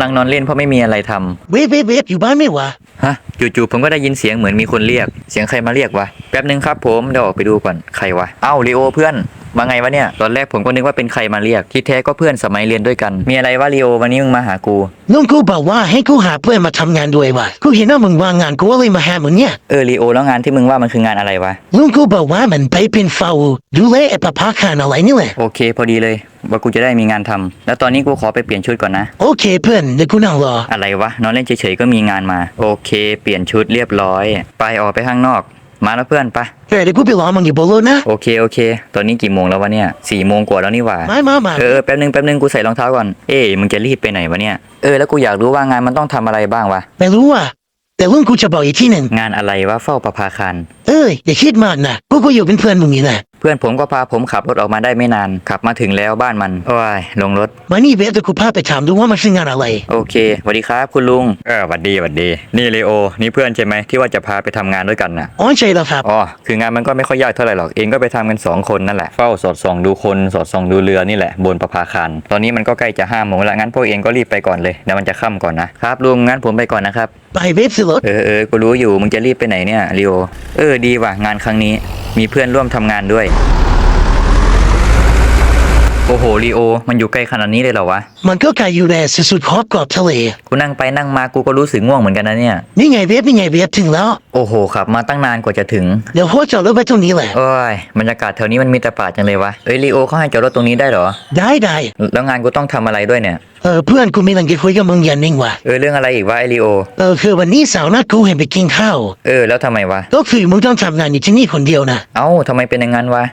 ำลังนอนเล่นเพราะไม่มีอะไรทำเวฟเวฟเวฟอยู่บ้านไหม่วะ ฮะ จู่ๆผมก็ได้ยินเสียงเหมือนมีคนเรียก เสียงใครมาเรียกวะแป๊บนึงครับผมเดี๋ยวออกไปดูก่อนใครวะเอ้าลีโอเพื่อนมาไงวะเนี่ย ตอนแรกผมก็นึกว่าเป็นใครมาเรียก ที่แท้ก็เพื่อนสมัยเรียนด้วยกัน มีอะไรวะลีโอวันนี้มึงมาหากู ลุงกูบอกว่าให้กูหาเพื่อนมาทำงานด้วยวะกูเห็นว่ามึงว่างงานกูก็เลยมาหามึงเนี่ยเออลีโอแล้วงานที่มึงว่ามันคืองานอะไรวะ ลุงกูบอกว่ามันไปเป็นเฝ้าดูแลไอ้ปะพาคารอะไรนี่แหละโอเค พอดีเลย ว่ากูจะได้มีงานทำแล้วตอนนี้กูขอไปเปลี่ยนชุดก่อนนะ โอเคเพื่อนเดี๋ยวกูนั่งรอ อะไรวะนอนเล่นเฉยๆก็มีงานมา โอเค เปลี่ยนชุดเรียบร้อย ไปออกไปข้างนอก มาแล้วเพื่อนไปะเออเดี๋ยวกูไปรอมึงอยู่บนรถนะโอเคโอเค ตอนนี้กี่โมงแล้ววะเนี่ยสี่โมงกว่าแล้วนี่หว่ามามามาเออแป๊บนึงแป๊บนึงกูใส่รองเท้าก่อน เอ้ยมึงจะรีบไปไหนวะเนี่ย เออแล้วกูอยากรู้ว่างานมันต้องทำอะไรบ้างวะไม่รู้ว่ะแต่ลุงกูจะบอกอีกที่หนึ่งงานอะไรวะเฝ้าประภาคารเอ้ยอย่าคิดมากนะกูก็อยู่ เป็นเพื่อนมึงนี่แหละเพื่อนผมก็พาผมขับรถออกมาได้ไม่นาน ขับมาถึงแล้วบ้านมันโอ้ยลงรถ มานี่เวฟเดี๋ยวกูพาไปถามดูว่ามันคืองานอะไร โอเคสวัสดีครับคุณลุงเออสวัสดีสวัสดี นี่เลโอ นี่เพื่อนใช่ไหมที่ว่าจะพาไปทำงานด้วยกันน่ะ อ๋อใช่แล้วครับ อ๋อคืองานมันก็ไม่ค่อยยากเท่าไหร่หรอกเองก็ไปทำกัน2คนนั่นแหละเฝ้าสอดส่องดูคนสอดส่องดูเรือนี่แหละบนประภาคารตอนนี้มันก็ใกล้จะห้าโมงแล้วงั้นพวกเองก็รีบไปก่อนเลยเดี๋ยวมันจะค่ำก่อนนะครับลุงงั้นผมไปก่อนนะครับ ไปเวฟสิรถ เออเออกูรู้อยู่มึงจะรีบไปไหนเนี่ยลีโอเออดีว่ะงานครั้งนี้ มีเพื่อนร่วมทำงานด้วย Bye. โอ้โหลีโอ มันอยู่ใกล้ขนาดนี้เลยเหรอวะ มันก็ไกลอยู่แหละสุดๆขอบกรอบทะเล กูนั่งไปนั่งมากูก็รู้สึกง่วงเหมือนกันนะเนี่ย นี่ไงเวฟนี่ไงเวฟถึงแล้ว โอ้โหขับมาตั้งนานกว่าจะถึง เดี๋ยวโฮจอดรถไปตรงนี้แหละ โอ้ยบรรยากาศแถวนี้มันมีแต่ป่าจังเลยวะเอ้ยลีโอเขาให้จอดรถตรงนี้ได้เหรอ ได้ได้แล้วงานกูต้องทำอะไรด้วยเนี่ย เออเพื่อนกูมีเรื่องจะคุยกับมึงอย่างหนึงว่ะ เออเรื่องอะไรอีกวะไอลีโอ เออคือวันนี้สาวนัดกูให้ไปกินข้าว เออแล้วทำไมวะ ก็คือมึงต้องทำงานอยู่ที่นี่คนเดียวนะ เอ้าทำไมเป็นอย่างนั้นวะ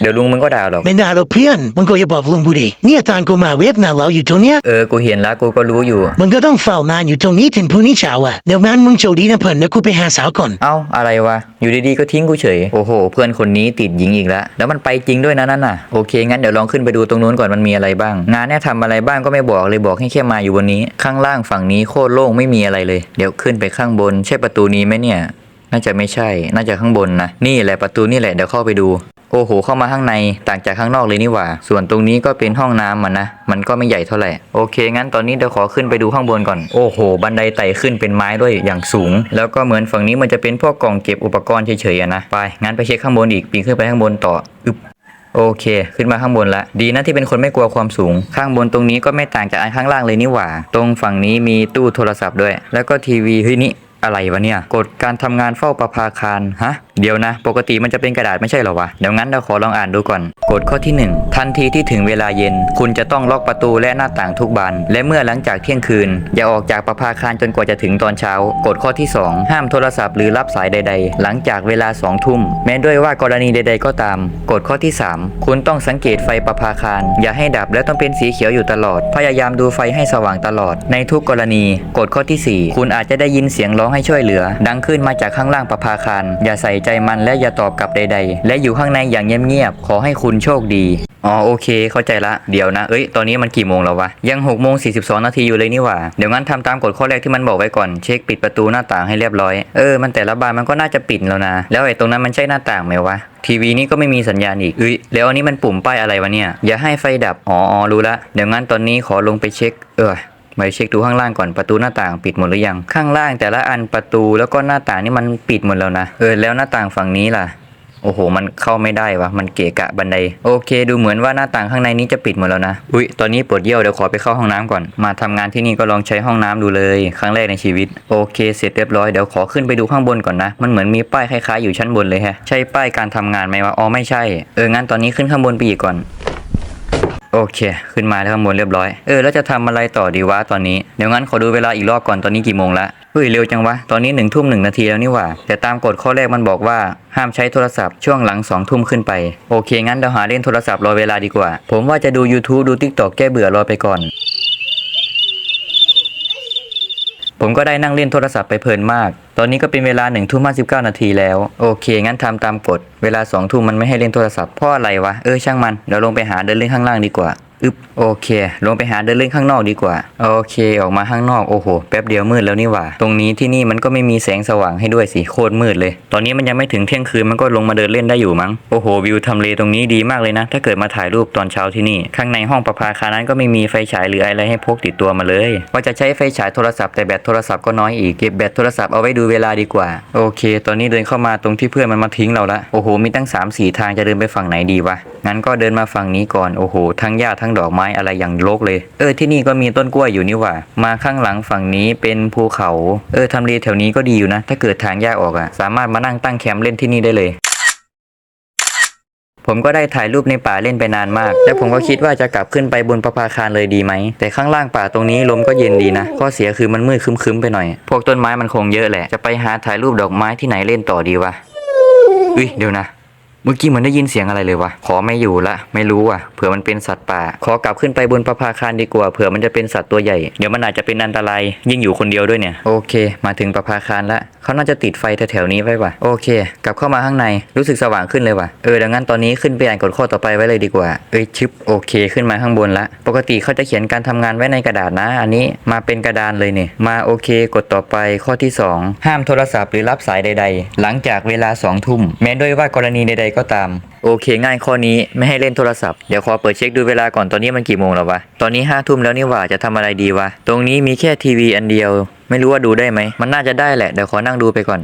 เดี๋ยวลุงมึงก็ด่าหรอก ไม่น่าเราเพื่อนมึงก็อย่าบอกลุงบุดีเนี่ยตอนกูมาเว็บนะเราอยู่ตรงเนี้ยเออ กูเห็นแล้วกูก็รู้อยู่มึงก็ต้องเฝ้านานอยู่ตรงนี้ถึงพรุ่งนี้เช้าอะเดี๋ยวนั้นมึงโชคดีนะเพื่อนเดี๋ยวกูไปหาสาวก่อนเอ้าอะไรวะ อยู่ดีๆก็ทิ้งกูเฉย โอ้โห เพื่อนคนนี้ติดหญิงอีกแล้ว แล้วมันไปจริงด้วยนะนั่นน่ะ โอเค งั้นเดี๋ยวลองขึ้นไปดูตรงนู้นก่อนมันมีอะไรบ้าง งานเนี่ยทำอะไรบ้างก็ไม่บอกเลยบอกให้แค่มาอยู่บนนี้ ข้างล่างฝั่งนี้โคตรโล่งไม่มีอะไรเลย เดี๋ยวขึ้นไปข้างบน ใช่ประตูนี้ไหมเนี่ย น่าจะไม่ใช่ น่าจะข้างบนนะ นี่แหละประตูนี่แหละ เดี๋ยวเข้าไปดู โอ้โห เข้ามาข้างในต่างจากข้างนอกเลยนี่หว่า ส่วนตรงนี้ก็เป็นห้องน้ำมันนะ มันก็ไม่ใหญ่เท่าไหร่ โอเค งั้นตอนนี้เดี๋ยวขอขึ้นไปดูข้างบนก่อน โอ้โห บันไดไต่ขึ้นเป็นไม้ด้วยอย่างสูง แล้วก็เหมือนฝั่งนี้มันจะเป็นพวกกล่องเก็บอุปกรณ์เฉยๆนะ ไป งั้นไปเช็คข้างบนอีก ปีนขึ้นไปข้างบนต่อ อึบโอเค ขึ้นมาข้างบนละ ดีนะที่เป็นคนไม่กลัวความสูง ข้างบนตรงนี้ก็ไม่ต่างจากอันข้างล่างเลยนี่หว่า ตรงฝั่งนี้มีตู้โทรศัพท์ด้วย แล้วก็ทีวีเฮ้ยนี่ อะไรวะเนี่ย กฎการทำงานเฝ้าประภาคารฮะ เดี๋ยวนะ ปกติมันจะเป็นกระดาษไม่ใช่หรอวะ เดี๋ยวงั้นเราขอลองอ่านดูก่อน กฎข้อที่ 1 ทันทีที่ถึงเวลาเย็น คุณจะต้องล็อกประตูและหน้าต่างทุกบาน และเมื่อหลังจากเที่ยงคืน อย่าออกจากประภาคารจนกว่าจะถึงตอนเช้า กฎข้อที่ 2 ห้ามโทรศัพท์หรือรับสายใด ๆ หลังจากเวลา2ทุ่ม แม้ด้วยว่ากรณีใด ๆ ก็ตาม กฎข้อที่ 3 คุณต้องสังเกตไฟประภาคาร อย่าให้ดับและต้องเป็นสีเขียวอยู่ตลอด พยายามดูไฟให้สว่างตลอด ในทุกกรณี กฎข้อที่ 4 คุณอาจจะได้ยินเสียงร้องให้ช่วยเหลือ ดังขึ้นมาจากข้างล่างประภาคารอย่าใส่ใจมันและอย่าตอบกลับใด ๆ และอยู่ข้างในอย่างเงียบๆขอให้คุณโชคดีอ๋อโอเค เข้าใจละเดี๋ยวนะเอ้ยตอนนี้มันกี่โมงแล้ววะยัง6โมง42นาทีอยู่เลยนี่หว่าเดี๋ยวงั้นทำตามกฎข้อแรกที่มันบอกไว้ก่อนเช็คปิดประตูหน้าต่างให้เรียบร้อยเออมันแต่ละบานมันก็น่าจะปิดแล้วนะแล้วไอ้ตรงนั้นมันใช่หน้าต่างไหมวะทีวีนี่ก็ไม่มีสัญญาณอีกเอ้ยแล้วอันนี้มันปุ่มป้ายอะไรวะเนี่ยอย่าให้ไฟดับอ๋ออ๋อรู้ละเดี๋ยวงั้นตอนนี้ขอลงไปเช็ค เออ ไปเช็คดูข้างล่างก่อนประตูหน้าต่างปิดหมดหรือยัง ข้างล่างแต่ละอันประตูแล้วก็หน้าต่างนี่มันปิดหมดแล้วนะเออแล้วหน้าต่างฝั่งนี้ล่ะโอ้โห มันเข้าไม่ได้วะ มันเกะกะบันได โอเค ดูเหมือนว่าหน้าต่างข้างในนี้จะปิดหมดแล้วนะ อุ้ยตอนนี้ปวดเยี่ยว เดี๋ยวขอไปเข้าห้องน้ำก่อน มาทำงานที่นี่ก็ลองใช้ห้องน้ำดูเลย ครั้งแรกในชีวิต โอเค เสร็จเรียบร้อย เดี๋ยวขอขึ้นไปดูข้างบนก่อนนะ มันเหมือนมีป้ายคล้ายๆอยู่ชั้นบนเลยฮะ ใช่ป้ายการทำงานไหมวะ อ๋อ ไม่ใช่ เออ งั้นตอนนี้ขึ้นข้างบนไปอีกก่อน โอเค ขึ้นมาแล้วข้างบนเรียบร้อย เออแล้วจะทำอะไรต่อดีวะตอนนี้ เดี๋ยวงั้นขอดูเวลาอีกรอบก่อนตอนนี้กี่โมงละเฮ้ยเร็วจังวะ ตอนนี้หนึ่งทุ่มหนึ่งนาทีแล้วนี่หว่า แต่ตามกฎข้อแรกมันบอกว่าห้ามใช้โทรศัพท์ช่วงหลังสองทุ่มขึ้นไป โอเคงั้นเราหาเล่นโทรศัพท์รอเวลาดีกว่า ผมว่าจะดู YouTube ดู TikTok แก้เบื่อรอไปก่อน ผมก็ได้นั่งเล่นโทรศัพท์ไปเพลินมาก ตอนนี้ก็เป็นเวลา1นึ่ทุ่มห้าสิบเก้านาทีแล้ว โอเค งั้นทำตามกฎ เวลา2องทุ่มมันไม่ให้เล่นโทรศัพท์เพราะอะไรวะ เออช่างมันเดี๋ยวลงไปหาเดินเล่นข้างล่างดีกว่า อึบโอเค ลงไปหาเดินเล่นข้างนอกดีกว่า โอเค ออกมาข้างนอก โอ้โห แป๊บเดียวมืดแล้วนี่หว่า ตรงนี้ที่นี่มันก็ไม่มีแสงสว่างให้ด้วยสิโคตรมืดเลย ตอนนี้มันยังไม่ถึงเที่ยงคืนมันก็ลงมาเดินเล่นได้อยู่มั้ง โอ้โห วิวทำเลตรงนี้ดีมากเลยนะ ถ้าเกิดมาถ่ายรูปตอนเช้าที่นี่ ข้างในห้องประภาคานั้นก็ไม่มีไฟฉายหรืออะไรให้พกติดตัวมาเลย ว่าจะใช้ไฟฉายโทรศัพท์แต่แบตโทรศัพท์ก็น้อยอีก เก็บแบตโทรศัพท์เอาไว้ดูเวลาดีกว่า โอเค ตอนนี้เดินเข้ามาตรงที่เพื่อนมันมาทิ้งเราละ โอ้โห มีตั้ง3ามสี่ทางจะเดินไปฝั่งไหนดีวะ งั้นก็เดินมาฝั่งนี้ก่อน โอ้โห ทั้งหญ้าทั้งดอกไม้อะไรอย่างรกเลย เออที่นี่ก็มีต้นกล้วยอยู่นี่ว่า มาข้างหลังฝั่งนี้เป็นภูเขา เออทำเลแถวนี้ก็ดีอยู่นะ ถ้าเกิดทางหญ้าออกอะสามารถมานั่งตั้งแคมป์เล่นที่นี่ได้เลยผมก็ได้ถ่ายรูปในป่าเล่นไปนานมาก และผมก็คิดว่าจะกลับขึ้นไปบนประภาคารเลยดีไหม แต่ข้างล่างป่าตรงนี้ลมก็เย็นดีนะ ข้อเสียคือมันมืดคึ้มๆไปหน่อย พวกต้นไม้มันคงเยอะแหละ จะไปหาถ่ายรูปดอกไม้ที่ไหนเล่นต่อดีวะ อุ้ยเดี๋ยวนะ เมื่อกี้เหมือนได้ยินเสียงอะไรเลยวะ ขอไม่อยู่ละ ไม่รู้ว่ะ เผื่อมันเป็นสัตว์ป่า ขอกลับขึ้นไปบนประภาคารดีกว่า เผื่อมันจะเป็นสัตว์ตัวใหญ่ เดี๋ยวมันอาจจะเป็นอันตราย ยิ่งอยู่คนเดียวด้วยเนี่ย โอเค มาถึงประภาคารละ เขาน่าจะติดไฟแถวๆนี้ไว้ว่ะ โอเค กลับเข้ามาข้างใน รู้สึกสว่างขึ้นเลยว่ะ เออ ดังนั้นตอนนี้ขึ้นไปอ่านกฎข้อต่อไปไว้เลยดีกว่า เอ้ยชึบโอเค ขึ้นมาข้างบนละ ปกติเขาจะเขียนการทำงานไว้ในกระดาษนะ อันนี้มาเป็นกระดานเลยเนี่ย มาโอเค กดต่อไป ข้อที่ 2 ห้ามโทรศัพท์หรือรับสายใด ๆ หลังจากเวลา2ทุ่มแม้ด้วยว่ากรณีใดก็ตาม โอเค ง่ายข้อนี้ไม่ให้เล่นโทรศัพท์ เดี๋ยวขอเปิดเช็คดูเวลาก่อนตอนนี้มันกี่โมงแล้ววะ ตอนนี้ห้าทุ่มแล้วนี่หว่าจะทำอะไรดีวะ ตรงนี้มีแค่ทีวีอันเดียว ไม่รู้ว่าดูได้ไหม มันน่าจะได้แหละ เดี๋ยวขอนั่งดูไปก่อน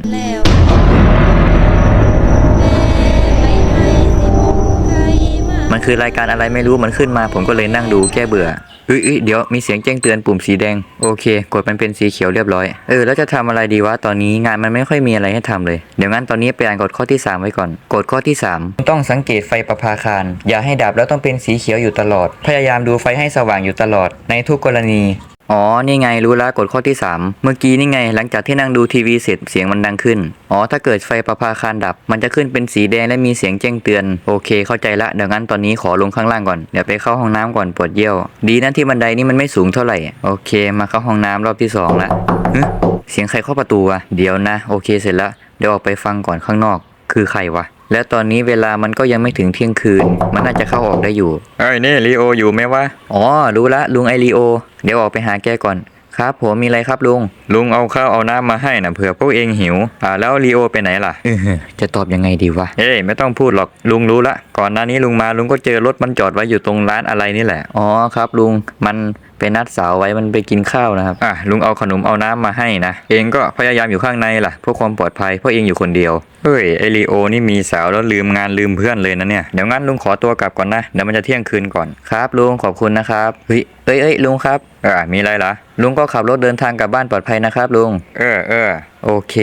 คือรายการอะไรไม่รู้มันขึ้นมา ผมก็เลยนั่งดูแก้เบื่อเอ้ยเอ้ยเดี๋ยวมีเสียงแจ้งเตือนปุ่มสีแดง โอเค กดมันเป็นสีเขียวเรียบร้อย เออ แล้วจะทำอะไรดีวะ ตอนนี้งานมันไม่ค่อยมีอะไรให้ทำเลย เดี๋ยวงั้นตอนนี้ไปอ่านกดข้อที่ 3 ไว้ก่อน กดข้อที่ 3 ต้องสังเกตไฟประภาคาร อย่าให้ดับแล้วต้องเป็นสีเขียวอยู่ตลอด พยายามดูไฟให้สว่างอยู่ตลอด ในทุกกรณี อ๋อ นี่ไงรู้ละกฎข้อที่ 3 เมื่อกี้นี่ไง หลังจากที่นั่งดูทีวีเสร็จเสียงมันดังขึ้น อ๋อ ถ้าเกิดไฟประภาคารดับ มันจะขึ้นเป็นสีแดงและมีเสียงแจ้งเตือน โอเค เข้าใจละ เดี๋ยวงั้นตอนนี้ขอลงข้างล่างก่อน เดี๋ยวไปเข้าห้องน้ำก่อนปวดเยี่ยว ดีนะที่บันไดนี่มันไม่สูงเท่าไหร่ โอเค มาเข้าห้องน้ำรอบที่สองละฮึเสียงใครเคาะประตูวะ เดี๋ยวนะ โอเคเสร็จล้วเดี๋ยวออกไปฟังก่อนข้างนอก คือใครวะ และตอนนี้เวลามันก็ยังไม่ถึงเที่ยงคืน มันน่าจะเข้าออกได้อยู่ เอ้ยนี่ลีโออยู่ไหมวะ อ๋อ รู้ละลุงไอลีโอ เดี๋ยวออกไปหาแกก่อน ครับ ผมมีอะไรครับลุง ลุงเอาข้าวเอาน้ำมาให้นะเผื่อพวกเองหิว อ่าแล้วลีโอไปไหนล่ะจะตอบยังไงดีวะ เอ้ยไม่ต้องพูดหรอกลุงรู้ละ ก่อนหน้านี้ลุงมาลุงก็เจอรถมันจอดไว้อยู่ตรงร้านอะไรนี่แหละ อ๋อครับลุง มันไปนัดสาวไว้มันไปกินข้าวนะครับ อะลุงเอาขนมเอาน้ำมาให้นะ เองก็พยายามอยู่ข้างในล่ะเพื่อความปลอดภัยเพราะเองอยู่คนเดียว เฮ้ยไอลีโอนี่มีสาวแล้วลืมงานลืมเพื่อนเลยนะเนี่ย เดี๋ยวงั้นลุงขอตัวกลับก่อนนะ เดี๋ยวมันจะเที่ยงคืนก่อน ครับลุงขอบคุณนะครับเฮ้ยเอ้ยเอ้ยลุงครับอ่ามีอะไรล่ะลุงก็ขับรถเดินทางกลับบ้านปลอดภัยนะครับลุง เออเออโอเค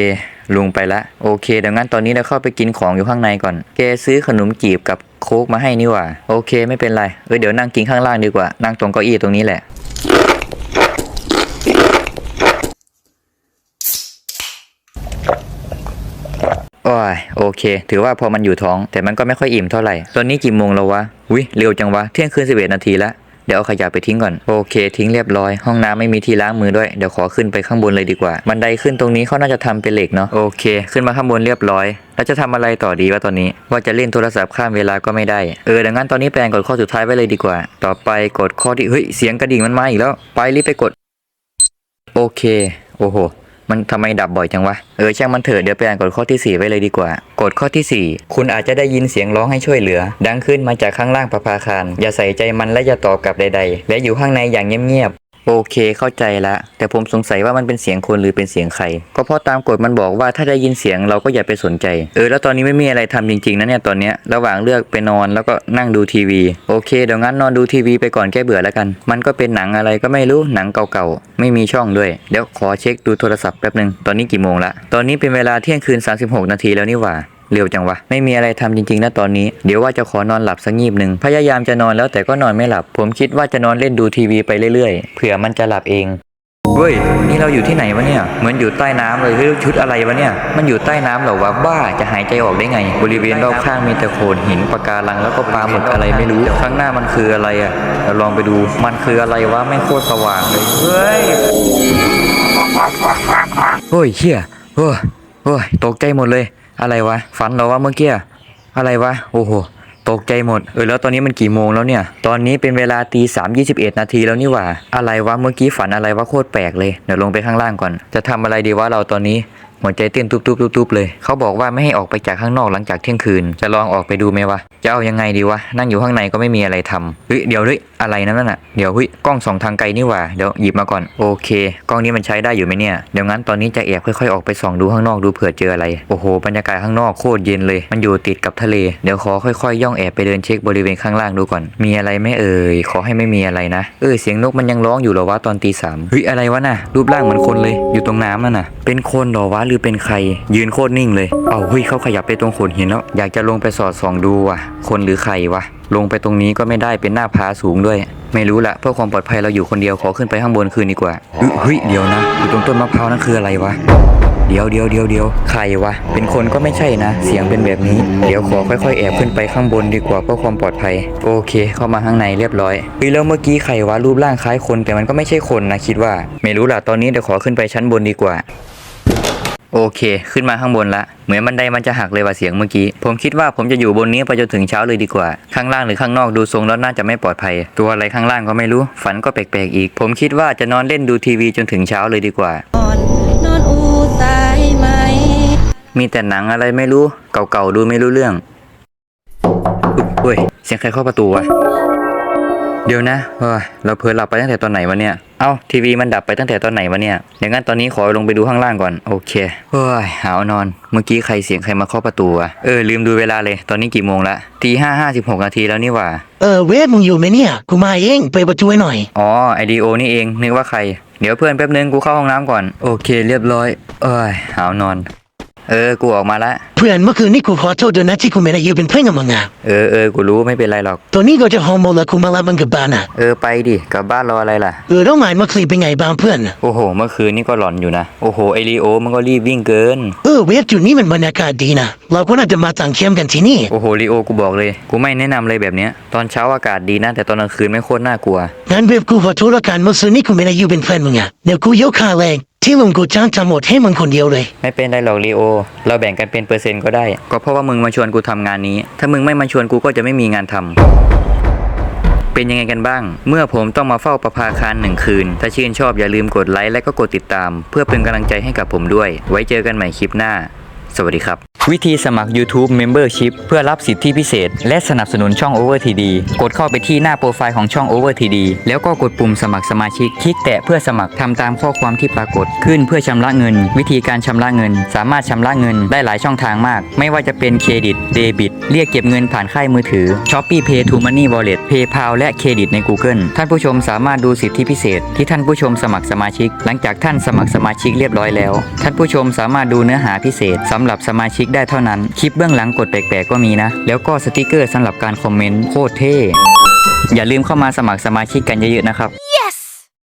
ลุงไปละ โอเคเดี๋ยวงั้นตอนนี้เราเข้าไปกินของอยู่ข้างในก่อน แกซื้อขนมจีบกับโค้กมาให้นี่หว่า โอเคไม่เป็นไร เออเดี๋ยวนั่งกินข้างล่างดีกว่า นั่งตรงเก้าอี้ตรงนี้แหละ โอ้ ยโอเค ถือว่าพอมันอยู่ท้อง แต่มันก็ไม่ค่อยอิ่มเท่าไหร่ ตอนนี้กี่โมงแล้ววะวิเร็วจังวะ เที่ยงคืนสิบเอ็ดนาทีละเดี๋ยวเอาขยะไปทิ้งก่อน โอเค ทิ้งเรียบร้อย ห้องน้ำไม่มีที่ล้างมือด้วย เดี๋ยวขอขึ้นไปข้างบนเลยดีกว่า บันไดขึ้นตรงนี้เขาน่าจะทำเป็นเหล็กเนาะ โอเค ขึ้นมาข้างบนเรียบร้อย แล้วจะทำอะไรต่อดีวะตอนนี้ ว่าจะเล่นโทรศัพท์ข้ามเวลาก็ไม่ได้ เออ ดังนั้นตอนนี้แปลงกดข้อสุดท้ายไว้เลยดีกว่า ต่อไปกดข้อที่ เฮ้ย เสียงกระดิ่งมันมาอีกแล้ว ไปรีบไปกด โอเค โอ้โห มันทำไมดับบ่อยจังวะ เออช่างมันเถอะเดี๋ยวไปอ่านกฎข้อที่ 4 ไว้เลยดีกว่า กฎข้อที่ 4 คุณอาจจะได้ยินเสียงร้องให้ช่วยเหลือ ดังขึ้นมาจากข้างล่างประภาคาร อย่าใส่ใจมันและอย่าตอบกลับใดๆ และอยู่ข้างในอย่างเงียบๆ โอเคเข้าใจละแต่ผมสงสัยว่ามันเป็นเสียงคนหรือเป็นเสียงใคร ก็เพราะตามกฎมันบอกว่าถ้าได้ยินเสียงเราก็อย่าไปสนใจ เออแล้วตอนนี้ไม่มีอะไรทำจริงๆนะเนี่ยตอนเนี้ยระหว่างเลือกไปนอนแล้วก็นั่งดูทีวีโอเคเดี๋ยวงั้นนอนดูทีวีไปก่อนแก้เบื่อแล้วกัน มันก็เป็นหนังอะไรก็ไม่รู้หนังเก่าๆไม่มีช่องด้วยเดี๋ยวขอเช็คดูโทรศัพท์แป๊บหนึ่งตอนนี้กี่โมงละตอนนี้เป็นเวลาเที่ยงคืน 36 นาทีแล้วนี่หว่า เร็วจังวะ ไม่มีอะไรทำจริงๆนะตอนนี้ เดี๋ยวว่าจะขอนอนหลับสักงีบหนึ่งพยายามจะนอนแล้วแต่ก็นอนไม่หลับ ผมคิดว่าจะนอนเล่นดูทีวีไปเรื่อยๆ เผื่อมันจะหลับเองเฮ้ย นี่เราอยู่ที่ไหนวะเนี่ย เหมือนอยู่ใต้น้ำเลยเฮ้ยชุดอะไรวะเนี่ย มันอยู่ใต้น้ำเหรอวะ บ้า จะหายใจออกได้ไง บริเวณรอบข้างมีแต่โขดหินปะการังแล้วก็ปลาหมึกอะไรไม่รู้ ข้างหน้ามันคืออะไรอะ เราลองไปดู มันคืออะไรวะ ไม่โคตรสว่างเลย เฮ้ย โอ้ยเชี่ยโอ้ยโอ้ย ตกใจหมดเลย อะไรวะ ฝันเหรอว่าเมื่อกี้อะไรวะ โอ้โห ตกใจหมด เออแล้วตอนนี้มันกี่โมงแล้วเนี่ย ตอนนี้เป็นเวลาตีสามยี่สิบเอ็ดนาทีแล้วนี่หว่า อะไรวะ เมื่อกี้ฝันอะไรวะโคตรแปลกเลย เดี๋ยวลงไปข้างล่างก่อน จะทำอะไรดีวะเราตอนนี้ หัวใจเต้นตุบๆๆเลย เขาบอกว่าไม่ให้ออกไปจากข้างนอกหลังจากเที่ยงคืน จะลองออกไปดูไหมวะ จะเอายังไงดีวะ นั่งอยู่ข้างในก็ไม่มีอะไรทำเฮ้ยเดี๋ยวเฮ้ยอะไรนั่นน่ะ เดี๋ยวเฮ้ยกล้องสองทางไกลนี่หว่า เดี๋ยวหยิบมาก่อน โอเค กล้องนี้มันใช้ได้อยู่ไหมเนี่ย เดี๋ยวงั้นตอนนี้จะแอบค่อยๆออกไปส่องดูข้างนอกดูเผื่อเจออะไร โอ้โห บรรยากาศข้างนอกโคตรเย็นเลย มันอยู่ติดกับทะเล เดี๋ยวขอค่อยๆ ย่องแอบไปเดินเช็คบริเวณข้างล่างดูก่อน มีอะไรไหม่เอ่ย ขอให้ไม่มีอะไรนะ เออเสียงนกมันยังร้องอยู่หรอวะตอนตีสามเฮ้ยอะไรวะน่ะ รูปร่างเหมือนคนเลย อยู่ตรงน้ำนั่นน่ะ เป็นคนหรอวะหรืือเป็นใคร ยืนโคตรนิ่งเลย เอาเฮ้ยเขาขยับไปตรงโขดหินแล้ว อยากจะลงไปสอดส่องดูว่ะ คนหรือใครวะ ลงไปตรงนี้ก็ไม่ได้เป็นหน้าผาสูงด้วย ไม่รู้ละเพื่อความปลอดภัยเราอยู่คนเดียวขอขึ้นไปข้างบนคืนดีกว่าเฮ้ยเดี๋ยวนะอยู่ตรงต้นมะพร้าวนั่นคืออะไรวะเดี๋ยวเดี๋ยวเดี๋ยวเดี๋ยวใครวะ เป็นคนก็ไม่ใช่นะ เสียงเป็นแบบนี้ เดี๋ยวขอค่อยๆ แอบขึ้นไปข้างบนดีกว่าเพื่อความปลอดภัย โอเค เข้ามาข้างในเรียบร้อยเฮ้ยแล้วเมื่อกี้ใครวะรูปร่างคล้ายคน แต่มันก็ไม่ใช่คนนะคิดว่า ไม่รู้ล่ะตอนนี้เดี๋ยวขอขึ้นไปชั้นบนดีกว่า โอเค ขึ้นมาข้างบนละ เหมือนบันไดมันจะหักเลยว่าเสียงเมื่อกี้ ผมคิดว่าผมจะอยู่บนนี้ไปจนถึงเช้าเลยดีกว่า ข้างล่างหรือข้างนอกดูทรงแล้วน่าจะไม่ปลอดภัย ตัวอะไรข้างล่างก็ไม่รู้ ฝันก็แปลกๆอีก ผมคิดว่าจะนอนเล่นดูทีวีจนถึงเช้าเลยดีกว่า นอนอูตายไหม มีแต่หนังอะไรไม่รู้ เก่าๆดูไม่รู้เรื่องอุ๊ยเฮ้ย เสียงใครเข้าประตูวะ เดี๋ยวนะเฮ้ยเราเพิ่หลับไปตั้งแต่ตอนไหนวะเนี่ย เอ้าทีวีมันดับไปตั้งแต่ตอนไหนวะเนี่ยอย่างนั้นตอนนี้ขอลงไปดูข้างล่างก่อน โอเคเฮ้ยหาวนอน เมื่อกี้ใครเสียงใครมาเคาะประตูอะเออลืมดูเวลาเลย ตอนนี้กี่โมงละตีห้าห้าสิบหกนาทีแล้วนี่หว่า เออเวทมึงอยู่ไหมเนี่ย กูมาเองไปประตูให้หน่อย อ๋อไอดีโอนี่เองนึกว่าใคร เดี๋ยวเพื่อนแป๊บนึงกูเข้าห้องน้ำก่อน โอเค เรียบร้อย เอ้ยหาวนอน เออ กูออกมาละ เพื่อนเมื่อคืนนี้กูขอโทษด้วยนะที่กูไม่ได้อยู่เป็นเพื่อนกับมึงอะเออเออกูรู้ไม่เป็นไรหรอก ตอนนี้ก็จะฮอร์โมนแล้วกูมารับมึงกลับบ้านอะเออไปดิกลับบ้านรออะไรล่ะ เออต้องหมายมาคลีเป็นไงบ้างเพื่อน โอ้โห เมื่อคืนนี่ก็หลอนอยู่นะ โอ้โหไอรีโอมันก็รีบวิ่งเกิน เออเวทจุดนี้มันบรรยากาศดีนะ เราก็น่าจะมาตั้งแคมป์กันที่นี่ โอ้โหรีโอกูบอกเลย กูไม่แนะนำเลยแบบเนี้ย ตอนเช้าอากาศดีนะ แต่ตอนกลางคืนไม่โคตรน่ากลัว งั้นเวทกูขอโทษละกันเมื่อคืนนี้กูไม่ได้อยู่เป็นเพื่อนมึงอะเดี๋ยวกูยกค่าแรง ที่ลุงกูจ้างทั้งหมดให้มึงคนเดียวเลย ไม่เป็นไรหรอกรีโอ เราแบ่งกันเป็นเปอร์เซ็นต์ก็ได้ ก็เพราะว่ามึงมาชวนกูทำงานนี้ ถ้ามึงไม่มาชวนกูก็จะไม่มีงานทำเป็นยังไงกันบ้าง เมื่อผมต้องมาเฝ้าประภาคารหนึ่งคืน ถ้าชื่นชอบอย่าลืมกดไลค์และก็กดติดตาม เพื่อเป็นกำลังใจให้กับผมด้วย ไว้เจอกันใหม่คลิปหน้า สวัสดีครับ วิธีสมัคร YouTube Membership เพื่อรับสิทธิพิเศษ และสนับสนุนช่อง Over TD กดเข้าไปที่หน้าโปรไฟล์ของช่อง Over TD แล้วก็กดปุ่มสมัครสมาชิก คลิกแตะเพื่อสมัครทำตามข้อความที่ปรากฏขึ้นเพื่อชำระเงิน วิธีการชำระเงิน สามารถชำระเงินได้หลายช่องทางมาก ไม่ว่าจะเป็นเครดิตเดบิตเรียกเก็บเงินผ่านค่ายมือถือ Shopee Pay to Money Wallet PayPal และเครดิตใน Google ท่านผู้ชมสามารถดูสิทธิพิเศษ ที่ท่านผู้ชมสมัครสมาชิก หลังจากท่านสมัครสมาชิกเรียบร้อยแล้ว ท่านผู้ชมสามารถดูเนื้อหาพิเศษสำหรับสมาชิกได้เท่านั้น คลิปเบื้องหลังกดแปลกๆก็มีนะ แล้วก็สติกเกอร์สำหรับการคอมเมนต์โคตรเท่ อย่าลืมเข้ามาสมัครสมาชิกกันเยอะๆนะครับ